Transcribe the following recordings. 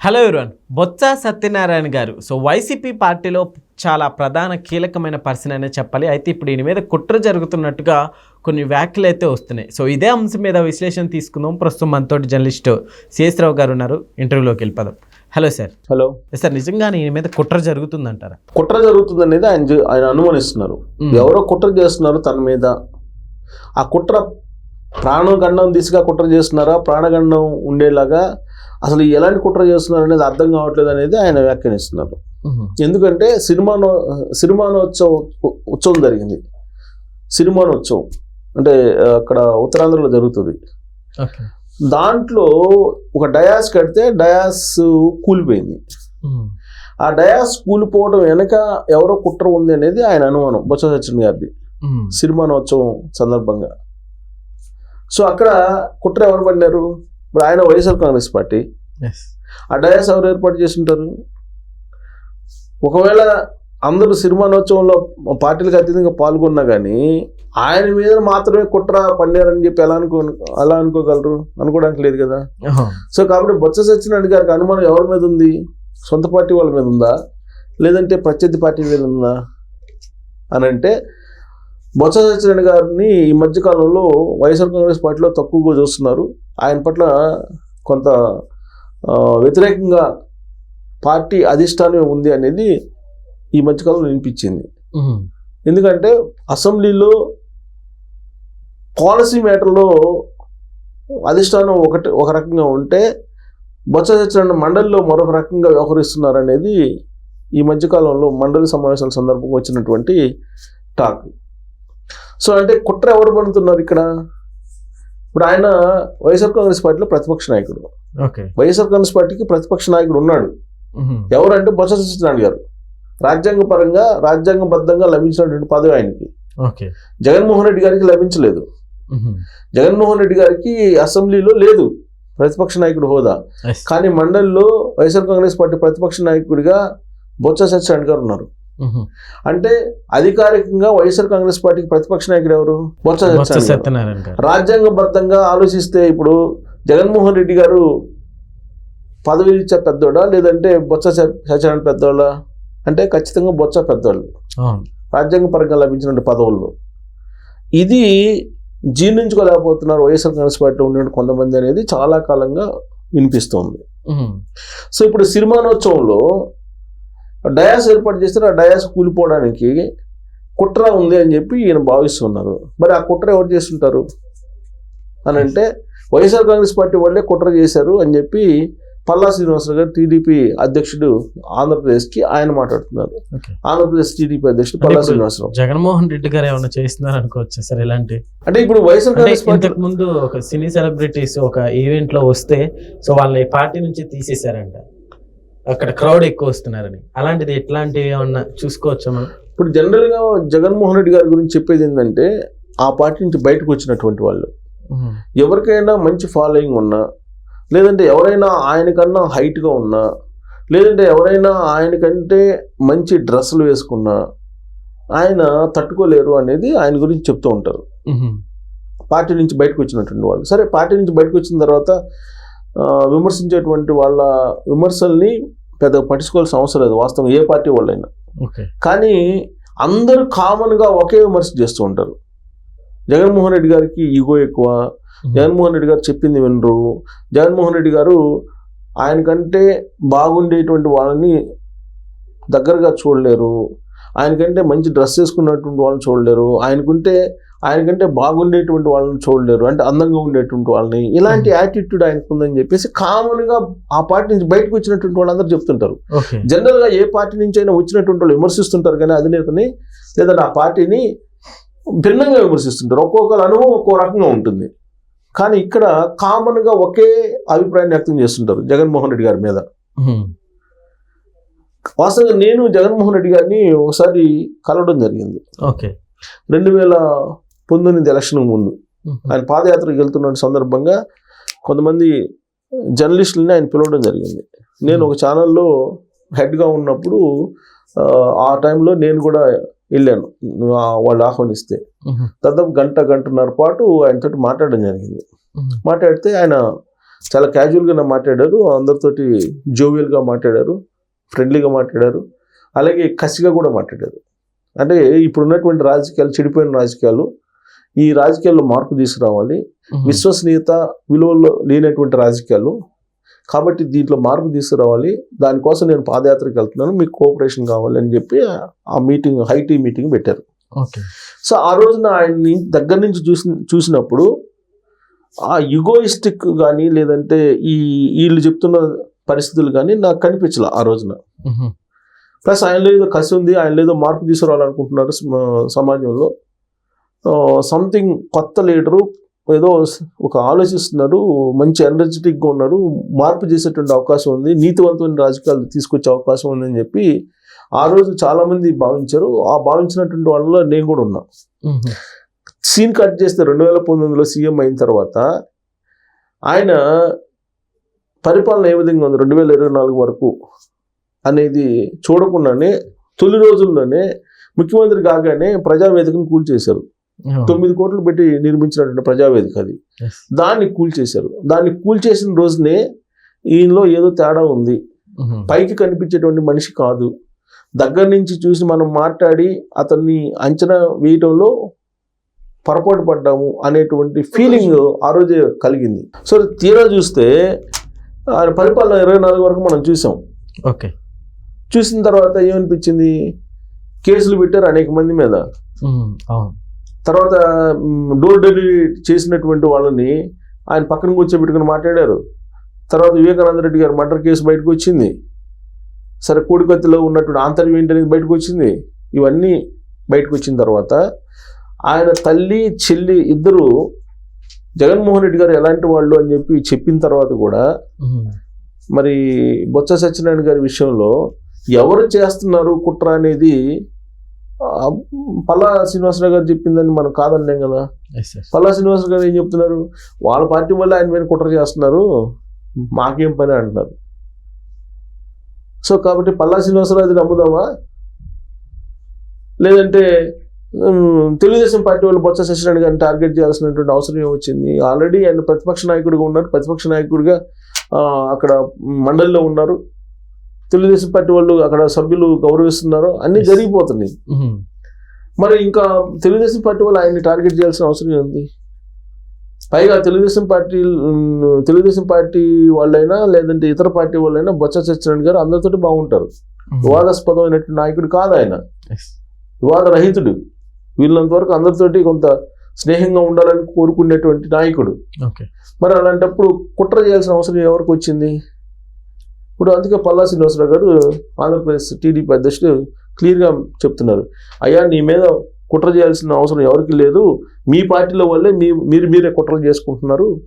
Hello everyone Botsa Satyanarayana గారు. So YCP పార్టీలో చాలా ప్రధాన కీలకమైన పర్సన్ అనే చెప్పాలి. అయితే ఇప్పుడు ఈయన మీద కుట్ర జరుగుతున్నట్టుగా కొన్ని వ్యాఖ్యలు అయితే వస్తున్నాయి. సో ఇదే అంశం మీద విశ్లేషణ తీసుకుందాం. ప్రస్తుతం మనతోటి జర్నలిస్ట్ సిఎస్ రావు గారు ఉన్నారు. ఇంటర్వ్యూలోకి వెళ్ళిపోదాం. హలో సార్ హలో సార్ నిజంగానే ఈయన మీద కుట్ర జరుగుతుందంటారా? కుట్ర జరుగుతుంది అనేది ఆయన ఆయన అనుమానిస్తున్నారు. మ్మ్. ఎవరో కుట్ర చేస్తున్నారు తన మీద. ఆ కుట్ర ప్రాణగండం దిశగా కుట్ర చేస్తున్నారా? ప్రాణగండం ఉండేలాగా అసలు ఎలాంటి కుట్ర చేస్తున్నారు అనేది అర్థం కావట్లేదు అనేది ఆయన వ్యాఖ్యానిస్తున్నారు. ఎందుకంటే సినిమానో సినిమానోత్సవం ఉత్సవం జరిగింది. సినిమానోత్సవం. అంటే అక్కడ ఉత్తరాంధ్రలో జరుగుతుంది. దాంట్లో ఒక డయాస్ కడితే డయాస్ కూలిపోయింది. ఆ డయాస్ కూలిపోవడం వెనక ఎవరో కుట్ర ఉంది అనేది ఆయన అనుమానం బొత్స సత్యన్ గారిది. సినిమానోత్సవం సందర్భంగా. సో అక్కడ కుట్ర ఎవరు పడినారు? ఇప్పుడు ఆయన వైఎస్ఆర్ కాంగ్రెస్ పార్టీ. ఆ డయాస్ ఎవరు ఏర్పాటు చేసి ఉంటారు ఒకవేళ అందరూ సినిమానోత్సవంలో పార్టీలకు అతీతంగా పాల్గొన్నా కానీ ఆయన మీద మాత్రమే కుట్ర పన్నారని చెప్పి ఎలా అనుకో అలా అనుకోగలరు? అనుకోవడానికి లేదు కదా. సో కాబట్టి బొత్స సత్యనారాయణ గారికి అనుమానం ఎవరి మీద ఉంది? సొంత పార్టీ వాళ్ళ మీద ఉందా? లేదంటే ప్రత్యర్థి పార్టీ మీద ఉందా? అని అంటే బొత్స సత్యనారాయణ గారిని ఈ మధ్యకాలంలో వైఎస్ఆర్ కాంగ్రెస్ పార్టీలో తక్కువగా చూస్తున్నారు. ఆయన పట్ల కొంత వ్యతిరేకంగా పార్టీ అధిష్టానం ఉంది అనేది ఈ మధ్యకాలంలో వినిపించింది. ఎందుకంటే అసెంబ్లీలో పాలసీ మ్యాటర్లో అధిష్టానం ఒకటి ఒక రకంగా ఉంటే బొత్స సత్యనారాయణ మండలిలో మరొక రకంగా వ్యవహరిస్తున్నారు అనేది ఈ మధ్యకాలంలో మండలి సమావేశాల సందర్భంగా వచ్చినటువంటి టాక్. సో అంటే కుట్ర ఎవరు పడుతున్నారు ఇక్కడ? ఇప్పుడు ఆయన వైఎస్ఆర్ కాంగ్రెస్ పార్టీలో ప్రతిపక్ష నాయకుడు. వైఎస్ఆర్ కాంగ్రెస్ పార్టీకి ప్రతిపక్ష నాయకుడు ఉన్నాడు. ఎవరంటే బొత్స సత్యనారాయణ గారు. రాజ్యాంగ పరంగా రాజ్యాంగబద్ధంగా లభించినటువంటి పదవి ఆయనకి. ఓకే. జగన్మోహన్ రెడ్డి గారికి లభించలేదు. జగన్మోహన్ రెడ్డి గారికి అసెంబ్లీలో లేదు. ప్రతిపక్ష నాయకుడు హోదా. కానీ మండలిలో వైఎస్ఆర్ కాంగ్రెస్ పార్టీ ప్రతిపక్ష నాయకుడిగా బొత్స సత్యనారాయణ గారు ఉన్నారు. అంటే అధికారికంగా వైఎస్ఆర్ కాంగ్రెస్ పార్టీకి ప్రతిపక్ష నాయకుడు ఎవరు? బొత్స సత్యనారాయణ రాజ్యాంగబద్ధంగా ఆలోచిస్తే ఇప్పుడు జగన్మోహన్ రెడ్డి గారు పదవి ఇచ్చే పెద్దోడా? లేదంటే బొత్స సత్యనారాయణ పెద్దోళ్ళ? అంటే ఖచ్చితంగా బొత్స పెద్దోళ్ళు. అవును. రాజ్యాంగపరంగా లభించిన పదవుల్లో ఇది జీర్ణించుకోలేకపోతున్నారు వైఎస్ఆర్ కాంగ్రెస్ పార్టీలో ఉన్న కొంతమంది అనేది చాలా కాలంగా వినిపిస్తోంది. సో ఇప్పుడు సినిమానోత్సవంలో డయాస్ ఏర్పాటు చేస్తే ఆ డయాస్ కూలిపోవడానికి కుట్ర ఉంది అని చెప్పి ఈయన భావిస్తున్నారు. మరి ఆ కుట్ర ఎవరు చేస్తుంటారు? అని అంటే వైఎస్ఆర్ కాంగ్రెస్ పార్టీ వాళ్ళే కుట్ర చేశారు అని చెప్పి పల్లా శ్రీనివాసరావు గారు టీడీపీ అధ్యక్షుడు ఆంధ్రప్రదేశ్కి ఆయన మాట్లాడుతున్నారు. ఆంధ్రప్రదేశ్ టీడీపీ అధ్యక్షుడు పల్లా శ్రీనివాసరావు. జగన్మోహన్ రెడ్డి గారు ఏమైనా చేస్తున్నారు అనుకోవచ్చు సార్ ఇలాంటి? అంటే ఇప్పుడు వైఎస్ఆర్ కాంగ్రెస్ పార్టీ ముందు ఒక సినీ సెలబ్రిటీస్ ఒక ఈవెంట్లో వస్తే సో వాళ్ళని పార్టీ నుంచి తీసేశారంట. అక్కడ క్రౌడ్ ఎక్కువ వస్తున్నారని. అలాంటిది ఎట్లాంటివి ఏమన్నా చూసుకోవచ్చా మనం? ఇప్పుడు జనరల్గా జగన్మోహన్ రెడ్డి గారి గురించి చెప్పేది ఏంటంటే ఆ పార్టీ నుంచి బయటకు వచ్చినటువంటి వాళ్ళు. ఎవరికైనా మంచి ఫాలోయింగ్ ఉన్నా లేదంటే ఎవరైనా ఆయనకన్నా హైట్గా ఉన్నా లేదంటే ఎవరైనా ఆయనకంటే మంచి డ్రెస్సులు వేసుకున్నా ఆయన తట్టుకోలేరు అనేది ఆయన గురించి చెప్తూ ఉంటారు. పార్టీ నుంచి బయటకు వచ్చినటువంటి వాళ్ళు. సరే పార్టీ నుంచి బయటకు వచ్చిన తర్వాత విమర్శించేటువంటి వాళ్ళ విమర్శల్ని పెద్ద పట్టించుకోవాల్సిన అవసరం లేదు. వాస్తవం ఏ పార్టీ వాళ్ళైనా. కానీ అందరూ కామన్గా ఒకే విమర్శ చేస్తూ ఉంటారు. జగన్మోహన్ రెడ్డి గారికి ఈగో ఎక్కువ. జగన్మోహన్ రెడ్డి గారు చెప్పింది వినరు. జగన్మోహన్ రెడ్డి గారు ఆయనకంటే బాగుండేటువంటి వాళ్ళని దగ్గరగా చూడలేరు. ఆయనకంటే మంచి డ్రెస్ వేసుకున్నటువంటి వాళ్ళని చూడలేరు. ఆయనకుంటే ఆయనకంటే బాగుండేటువంటి వాళ్ళని చూడలేరు. అంటే అందంగా ఉండేటువంటి వాళ్ళని. ఇలాంటి యాటిట్యూడ్ ఆయనకు ఉందని చెప్పేసి కామన్గా ఆ పార్టీ నుంచి బయటకు వచ్చినటువంటి వాళ్ళందరూ చెప్తుంటారు. జనరల్గా ఏ పార్టీ నుంచి అయినా వచ్చినటువంటి వాళ్ళు విమర్శిస్తుంటారు కానీ అధినేతని లేదంటే ఆ పార్టీని భిన్నంగా విమర్శిస్తుంటారు. ఒక్కొక్కరు అనుభవం ఒక్కో రకంగా ఉంటుంది. కానీ ఇక్కడ కామన్గా ఒకే అభిప్రాయాన్ని వ్యక్తం చేస్తుంటారు జగన్మోహన్ రెడ్డి గారి మీద. వాస్తవంగా నేను జగన్మోహన్ రెడ్డి గారిని ఒకసారి కలవడం జరిగింది. ఓకే. రెండు వేల పంతొమ్మిది ఎలక్షన్ ముందు. ఆయన పాదయాత్రకు వెళ్తున్న సందర్భంగా కొంతమంది జర్నలిస్టులని ఆయన పిలవడం జరిగింది. నేను ఒక ఛానల్లో హెడ్గా ఉన్నప్పుడు ఆ, టైంలో నేను కూడా వెళ్ళాను. వాళ్ళు ఆహ్వానిస్తే. దాదాపు గంట గంటన్నర పాటు ఆయనతో మాట్లాడడం జరిగింది. మాట్లాడితే ఆయన చాలా క్యాజువల్గా మాట్లాడారు. అందరితోటి జోవియల్గా మాట్లాడారు. ఫ్రెండ్లీగా మాట్లాడారు. అలాగే కసిగా కూడా మాట్లాడారు. అంటే ఇప్పుడు ఉన్నటువంటి రాజకీయాలు చెడిపోయిన రాజకీయాలు ఈ రాజకీయాల్లో మార్పు తీసుకురావాలి. విశ్వసనీయత విలువల్లో లేనటువంటి రాజకీయాలు. కాబట్టి దీంట్లో మార్పు తీసుకురావాలి. దానికోసం నేను పాదయాత్రకు వెళ్తున్నాను. మీకు కోఆపరేషన్ కావాలి అని చెప్పి ఆ మీటింగ్ హైటీ మీటింగ్ పెట్టారు. సో ఆ రోజున ఆయన్ని దగ్గర నుంచి చూసి చూసినప్పుడు ఆ యుగోయిస్టిక్ కానీ లేదంటే ఈ వీళ్ళు చెప్తున్న పరిస్థితులు కానీ నాకు కనిపించలే ఆ రోజున. ప్లస్ ఆయనలో ఏదో కసి ఉంది. ఆయనలో ఏదో మార్పు తీసుకురావాలనుకుంటున్నారు సమ- సమాజంలో. సంథింగ్ కొత్త లీడరు ఏదో ఒక ఆలోచిస్తున్నారు మంచి ఎనర్జెటిక్గా ఉన్నారు మార్పు చేసేటువంటి అవకాశం ఉంది నీతివంతమైన రాజకీయాలు తీసుకొచ్చే అవకాశం ఉందని చెప్పి ఆ రోజు చాలామంది భావించారు. ఆ భావించినటువంటి వాళ్ళలో నేను కూడా ఉన్నా. సీన్ కట్ చేస్తే రెండు వేల పంతొమ్మిదిలో సీఎం అయిన తర్వాత ఆయన పరిపాలన ఏ విధంగా ఉంది రెండు వేల ఇరవై నాలుగు వరకు అనేది చూడకుండానే తొలి రోజుల్లోనే ముఖ్యమంత్రి కాగానే ప్రజావేదికను కూల్చేశారు. తొమ్మిది కోట్లు పెట్టి నిర్మించినటువంటి ప్రజావేదిక అది. దాన్ని కూల్చేశారు దాన్ని కూల్చేసిన రోజునే ఈయనలో ఏదో తేడా ఉంది. పైకి కనిపించేటువంటి మనిషి కాదు. దగ్గర నుంచి చూసి మనం మాట్లాడి అతన్ని అంచనా వేయటంలో పొరపాటు పడ్డాము అనేటువంటి ఫీలింగ్ ఆ రోజే కలిగింది. సో తీరా చూస్తే ఆయన పరిపాలన ఇరవై నాలుగు వరకు మనం చూసాం. ఓకే. చూసిన తర్వాత ఏమనిపించింది? కేసులు పెట్టారు అనేక మంది మీద. అవును. తర్వాత డోర్ డెలివరీ చేసినటువంటి వాళ్ళని ఆయన పక్కన కూర్చోబెట్టుకుని మాట్లాడారు. తర్వాత వివేకానంద రెడ్డి గారు మర్డర్ కేసు బయటకు వచ్చింది. సరే కోడికత్తిలో ఉన్నటువంటి ఆంతర్యం ఏంటనేది బయటకు వచ్చింది. ఇవన్నీ బయటకు వచ్చిన తర్వాత ఆయన తల్లి చెల్లి ఇద్దరు జగన్మోహన్ రెడ్డి గారు ఎలాంటి వాళ్ళు అని చెప్పి చెప్పిన తర్వాత కూడా మరి బొత్స సత్యనారాయణ గారి విషయంలో ఎవరు చేస్తున్నారు కుట్ర అనేది పల్లా శ్రీనివాసరావు గారు చెప్పిందని మనం కాదన్నాం కదా. పల్లా శ్రీనివాసరావు గారు ఏం చెప్తున్నారు? వాళ్ళ పార్టీ వల్ల ఆయన మీద కుట్ర చేస్తున్నారు. మాకేం పని అంటున్నారు. సో కాబట్టి పల్లా శ్రీనివాసరావు నమ్ముదామా? లేదంటే తెలుగుదేశం పార్టీ వాళ్ళు బొత్స సత్యనారాయణ గారిని టార్గెట్ చేయాల్సినటువంటి అవసరం ఏమొచ్చింది? ఆల్రెడీ ఆయన ప్రతిపక్ష నాయకుడిగా ఉన్నారు. ప్రతిపక్ష నాయకుడిగా అక్కడ మండలిలో ఉన్నారు. తెలుగుదేశం పార్టీ వాళ్ళు అక్కడ సభ్యులు గౌరవిస్తున్నారు అన్నీ జరిగిపోతున్నాయి. మరి ఇంకా తెలుగుదేశం పార్టీ వాళ్ళు ఆయన్ని టార్గెట్ చేయాల్సిన అవసరం ఉంది పైగా తెలుగుదేశం పార్టీ తెలుగుదేశం పార్టీ వాళ్ళైనా లేదంటే ఇతర పార్టీ వాళ్ళైనా బొత్స సత్యనారాయణ గారు అందరితోటి బాగుంటారు. వివాదాస్పదమైనటువంటి నాయకుడు కాదు ఆయన వివాద రహితుడు వీళ్ళంత వరకు అందరితోటి కొంత స్నేహంగా ఉండాలని కోరుకునేటువంటి నాయకుడు. మరి అలాంటప్పుడు కుట్ర చేయాల్సిన అవసరం ఎవరికి వచ్చింది? ఇప్పుడు అందుకే పల్లా శ్రీనివాసరావు గారు ఆంధ్రప్రదేశ్ టీడీపీ అధ్యక్షుడు క్లియర్గా చెప్తున్నారు. అయ్యా నీ మీద కుట్ర చేయాల్సిన అవసరం ఎవరికి లేదు. మీ పార్టీలో వాళ్ళే మీ మీరు మీరే కుట్రలు చేసుకుంటున్నారు.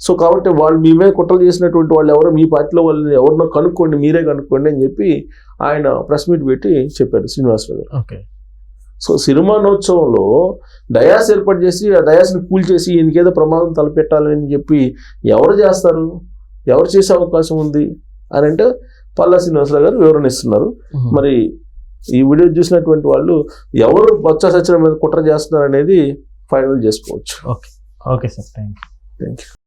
సో కాబట్టి వాళ్ళు మీ మీద కుట్రలు చేసినటువంటి వాళ్ళు ఎవరో మీ పార్టీలో వాళ్ళని ఎవరినో కనుక్కోండి మీరే కనుక్కోండి అని చెప్పి ఆయన ప్రెస్ మీట్ పెట్టి చెప్పారు శ్రీనివాసరావు గారు. ఓకే. సో సిరిమానోత్సవంలో డయాస్ ఏర్పాటు చేసి ఆ డయాస్ని కూల్చేసి ఈయనకేదో ప్రమాదం తలపెట్టాలని చెప్పి ఎవరు చేస్తారు? ఎవరు చేసే అవకాశం ఉంది? అని అంటే పల్లా శ్రీనివాసరావు గారు వివరణ ఇస్తున్నారు. మరి ఈ వీడియో చూసినటువంటి వాళ్ళు ఎవరు బొత్స సత్యనారాయణ మీద కుట్ర చేస్తున్నారు అనేది ఫైనల్ చేసుకోవచ్చు. Okay. Sir. Thank you thank you